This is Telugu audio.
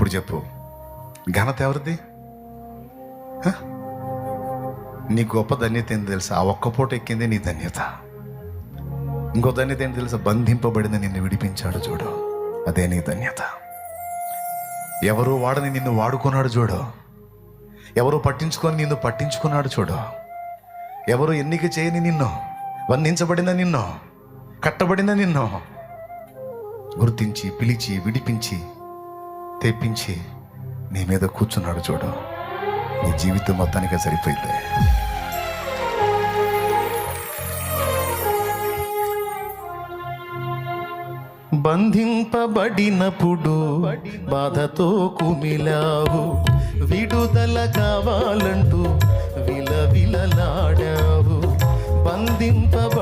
అప్పుడు చెప్పు. ఘనత ఎవరిది? నీ గొప్ప ధన్యత ఏంటి తెలుసా? ఆ ఒక్క పూట ఎక్కింది నీ ధన్యత. ఇంకో ధన్యత ఏంటి తెలుసా? బంధింపబడిన నిన్ను విడిపించాడు చూడు. అదే నీ ధన్యత. ఎవరు వాడని నిన్ను వాడుకున్నాడు చూడు. ఎవరు పట్టించుకొని నిన్ను పట్టించుకున్నాడు చూడు. ఎవరు ఎన్నిక చేయని నిన్ను బంధించబడిన నిన్ను కట్టబడిన నిన్ను గుర్తించి పిలిచి విడిపించి తెప్పించి నీ మీద కూర్చున్నాడు చూడు. నీ జీవితం మొత్తానికి సరిపోయింది. బంధింపబడినప్పుడు బాధతో కుమిలావు. విడుదల కావాలంటూ విలవిలలాడావు. బంధింపబ